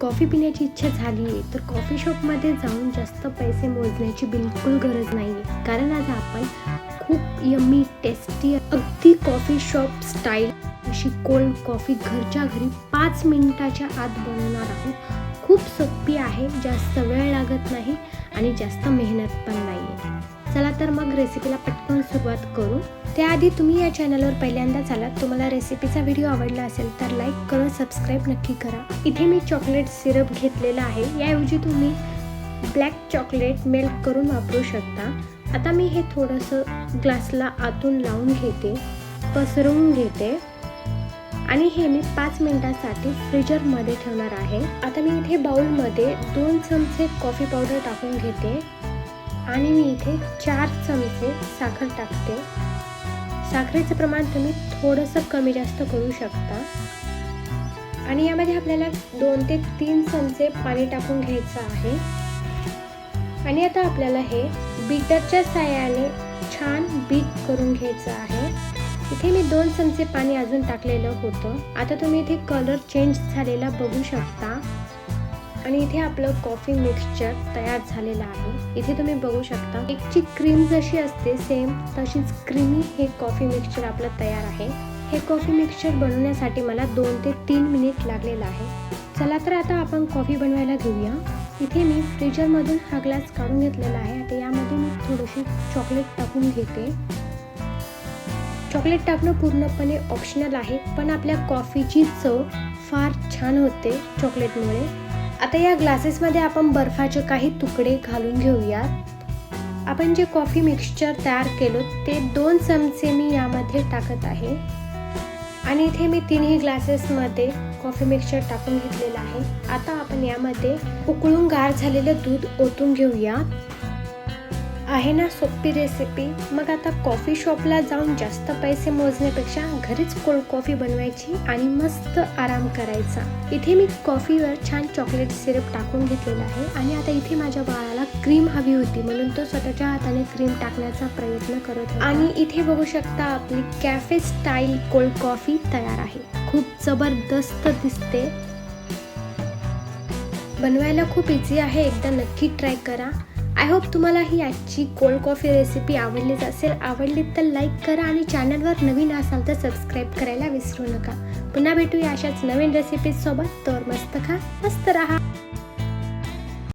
Coffee पिण्याची इच्छा झाली आहे तर कॉफी शॉपमध्ये जाऊन जास्त पैसे मोजण्याची बिलकुल गरज नाही आहे कारण आज आपण खूप यम्मी टेस्टी अगदी कॉफी शॉप स्टाईल अशी कोल्ड कॉफी घरच्या घरी पाच मिनिटाच्या आत बनवणार आहोत. खूप सोपी आहे जास्त वेळ लागत नाही आणि जास्त मेहनत पण नाही आहे चला तर मग रेसिपीला पटकन सुरुवात करू. त्याआधी तुम्ही या चॅनलवर पहिल्यांदाच आलात तुम्हाला रेसिपीचा व्हिडिओ आवडला असेल तर लाईक करून सबस्क्राईब नक्की करा. इथे मी चॉकलेट सिरप घेतलेला आहे याऐवजी तुम्ही ब्लॅक चॉकलेट मेल्ट करून वापरू शकता. आता मी हे थोडंसं ग्लासला आतून लावून घेते पसरवून घेते. आणि हे मी पाच मिनटासाठी फ्रीजरमध्ये ठेवणार आहे. आता मी इथे बाउलमध्ये दोन चमचे कॉफी पावडर टाकून घेते. आणि मी इथे चार चमचे साखर टाकते. साखरेचं प्रमाण तुम्ही थोडंसं कमी जास्त करू शकता. आणि यामध्ये आपल्याला दोन ते तीन चमचे पाणी टाकून घ्यायचं आहे. आणि आता आपल्याला हे बीटरच्या साह्याने छान बीट करून घ्यायचं आहे. इथे मी दोन चमचे पाणी अजून टाकलेलं होतं. आता तुम्ही इथे कलर चेंज झालेला बघू शकता. आणि इथे आपलं कॉफी मिक्सचर तयार झालेलं आहे. इथे तुम्ही बघू शकता एकची क्रीम जशी असते सेम तशीच क्रीमी हे कॉफी मिक्सचर आपलं तयार आहे. हे कॉफी मिक्सचर बनवण्यासाठी मला दोन ते तीन मिनिट लागलेलं आहे. चला तर आता आपण कॉफी बनवायला घेऊया. इथे मी फ्रीजरमधून हा ग्लास काढून घेतलेला आहे. आता यामध्ये मी थोडीशी चॉकलेट टाकून घेते. चॉकलेट टाकणं पूर्णपणे ऑप्शनल आहे पण आपल्या कॉफीची चव फार छान होते चॉकलेटमुळे आता या ग्लासेसमध्ये आपण बर्फाचे काही तुकडे घालून घेऊयात. आपण जे कॉफी मिक्सचर तयार केलो ते दोन चमचे मी यामध्ये टाकत आहे. आणि इथे मी तिन्ही ग्लासेसमध्ये कॉफी मिक्सचर टाकून घेतलेलं आहे. आता आपण यामध्ये उकळून गार झालेलं दूध ओतून घेऊया. आहे ना सोपी रेसिपी मग आता कॉफी शॉपला जाऊन जास्त पैसे मोजण्यापेक्षा घरीच कोल्ड कॉफी बनवायची आणि मस्त आराम करायचा. इथे मी कॉफीवर छान चॉकलेट सिरप टाकून घेतलेला आहे आणि आता इथे माझ्या बाळाला क्रीम हवी होती म्हणून तो स्वतःच्या हाताने क्रीम टाकण्याचा प्रयत्न करत होता. आणि इथे बघू शकता आपली कॅफे स्टाईल कोल्ड कॉफी तयार आहे. खूप जबरदस्त दिसते. बनवायला खूप इझी आहे एकदा नक्की ट्राय करा. आय होप तुम्हाला ही आजची कोल्ड कॉफी रेसिपी आवडलीच असेल. आवडली तर लाईक करा आणि चॅनलवर नवीन असाल तर सबस्क्राईब करायला विसरू नका. पुन्हा भेटूया अशाच नवीन रेसिपीजसोबत तर मस्त खा मस्त राहा.